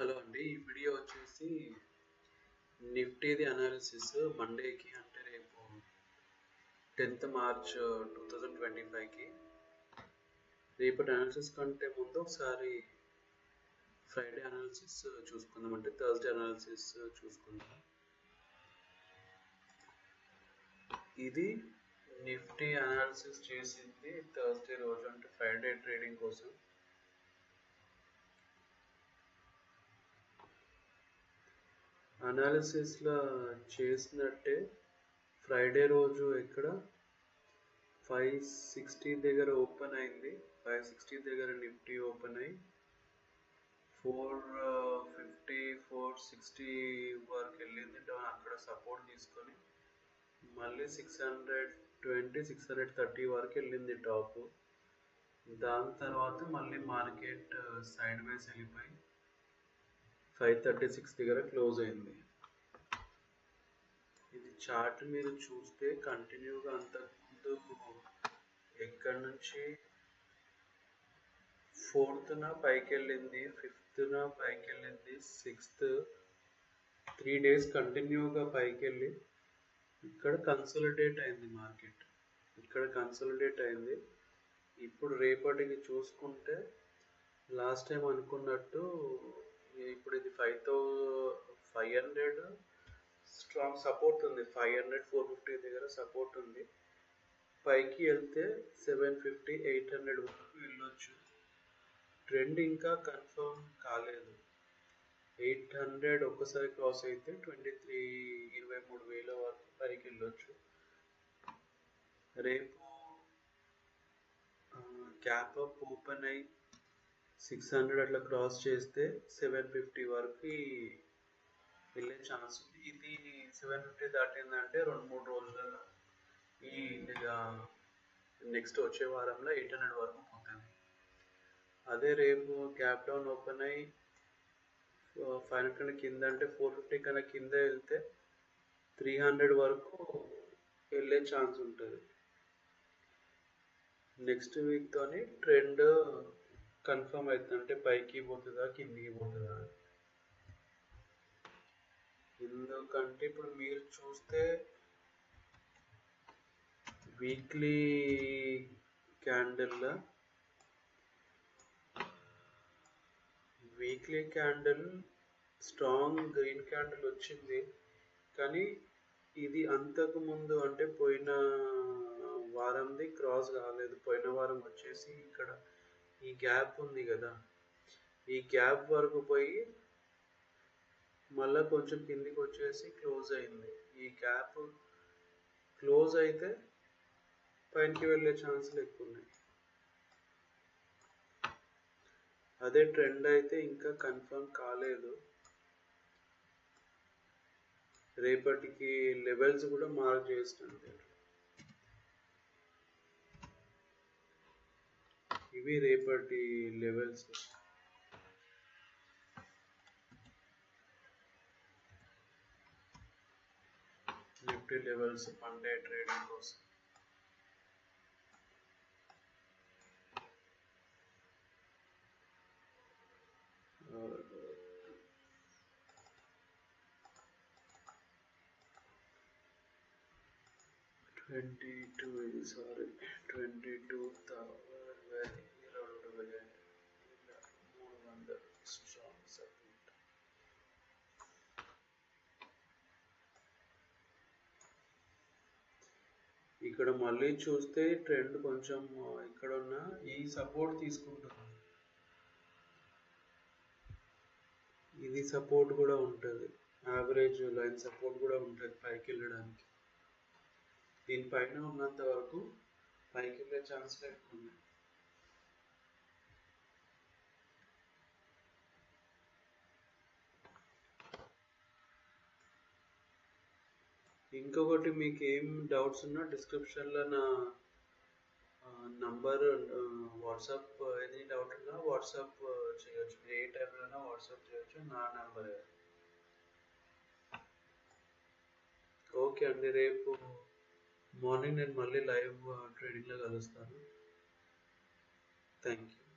Hello అండి ఈ video వచ్చేసి నిఫ్టీది అనాలిసిస్ మండేకి అంటే రేపు tenth March two thousand twenty ఫైవ్కి రేపటి అనాలిసిస్ కంటే ముందు ఒకసారి ఫ్రైడే అనాలిసిస్ చూసుకుందాం అంటే థర్స్డే అనాలిసిస్ చూసుకుందాం. ఇది నిఫ్టీ అనాలిసిస్ చేసింది థర్స్డే రోజు అంటే ఫ్రైడే ట్రేడింగ్ కోసం. అనాలిసిస్లో చేసినట్టే ఫ్రైడే రోజు ఇక్కడ ఫైవ్ సిక్స్టీ దగ్గర ఓపెన్ అయింది. ఫైవ్ సిక్స్టీ దగ్గర నిఫ్టీ ఓపెన్ అయ్యి ఫోర్ ఫిఫ్టీ ఫోర్ సిక్స్టీ వరకు వెళ్ళింది. అక్కడ సపోర్ట్ తీసుకొని మళ్ళీ six hundred twenty six hundred thirty వరకు వెళ్ళింది టాప్ దాని తర్వాత మళ్ళీ మార్కెట్ సైడ్ వైస్ వెళ్ళిపోయి ఫైవ్ థర్టీ సిక్స్ దగ్గర క్లోజ్ అయింది. ఇది చార్ట్ మీరు చూస్తే కంటిన్యూగా అంతకుముందు ఎక్కడి నుంచి ఫోర్త్న పైకి వెళ్ళింది ఫిఫ్త్న పైకి వెళ్ళింది సిక్స్త్ త్రీ డేస్ కంటిన్యూగా పైకి వెళ్ళి ఇక్కడ కన్సల్టేట్ అయింది మార్కెట్ ఇక్కడ కన్సల్టేట్ అయింది. ఇప్పుడు రేపటికి చూసుకుంటే లాస్ట్ టైం అనుకున్నట్టు ఇప్పుడు five thou five hundred strong support ఉంది. ఫైవ్ హండ్రెడ్ ఫోర్ ఫిఫ్టీ దగ్గర సపోర్ట్ ఉంది. పైకి వెళ్తే సెవెన్ ఫిఫ్టీ ఎయిట్ హండ్రెడ్ వరకు వెళ్ళొచ్చు. ట్రెండ్ ఇంకా కన్ఫర్మ్ కాలేదు. ఎయిట్ హండ్రెడ్ ఒక్కసారి క్రాస్ అయితే ట్వంటీ త్రీ ఇరవై మూడు వేల వరకు పైకి వెళ్ళొచ్చు. రేపు క్యాప్ అప్ ఓపెన్ అయ్యి సిక్స్ హండ్రెడ్ అట్లా క్రాస్ చేస్తే సెవెన్ ఫిఫ్టీ వరకు వెళ్ళే ఛాన్స్ ఉంది. ఇది సెవెన్ ఫిఫ్టీ దాటిందంటే రెండు మూడు రోజులలో ఈ నెక్స్ట్ వచ్చే వారంలో ఎయిట్ హండ్రెడ్ వరకు పోతుంది అదే రేపు క్యాప్ డౌన్ ఓపెన్ అయ్యి ఫైవ్ హండ్రెడ్ కన్నా కింద అంటే ఫోర్ ఫిఫ్టీ కన్నా కింద వెళ్తే త్రీ హండ్రెడ్ వరకు వెళ్ళే ఛాన్స్ ఉంటుంది. నెక్స్ట్ వీక్తోని ట్రెండ్ కన్ఫర్మ్ అవుతుంది అంటే పైకి పోతుందా కిందికి పోతుందా? ఎందుకంటే ఇప్పుడు మీరు చూస్తే weekly candle weekly candle strong green candle వచ్చింది. కానీ ఇది అంతకు ముందు అంటే పోయిన వారంది క్రాస్ కాలేదు. పోయిన వారం వచ్చేసి ఇక్కడ ఈ గ్యాప్ ఉంది కదా. ఈ గ్యాప్ వరకు పోయి మళ్ళీ కొంచెం కిందికి వచ్చేసి క్లోజ్ అయింది. ఈ గ్యాప్ క్లోజ్ అయితే పైనకి వెళ్ళే ఛాన్సులు ఎక్కువ ఉన్నాయి. అదే ట్రెండ్ అయితే ఇంకా కన్ఫర్మ్ కాలేదు. రేపటికి లెవెల్స్ కూడా మార్క్ చేస్తుంది ఇవి రేపటి levels. Nifty levels Monday trading కోసం. ట్వంటీ టూ ఇది సారీ ట్వంటీ టూ రెండు వేల మూడు strong support. ఇక్కడ మళ్ళీ చూస్తే ట్రెండ్ కొంచెం ఇక్కడ ఉన్న ఈ సపోర్ట్ తీసుకుంటుంది. ఇది సపోర్ట్ కూడా ఉంటుంది. యావరేజ్ లైన్ సపోర్ట్ కూడా ఉంటుంది పైకి వెళ్ళడానికి దీనిపైన ఉన్నంత వరకు పైకి వెళ్ళే ఛాన్స్ ఎక్కువ ఇంకొకటి మీకు ఏం డౌట్స్ ఉన్నా డిస్క్రిప్షన్లో నా నంబర్ వాట్సాప్ ఏది డౌట్ ఉన్నా వాట్సాప్ చేయొచ్చు. ఏ టైంలో వాట్సాప్ చేయొచ్చు నా నంబర్ ఓకే అండి రేపు మార్నింగ్ నేను మళ్ళీ లైవ్ ట్రేడింగ్లో కలుస్తాను. Thank you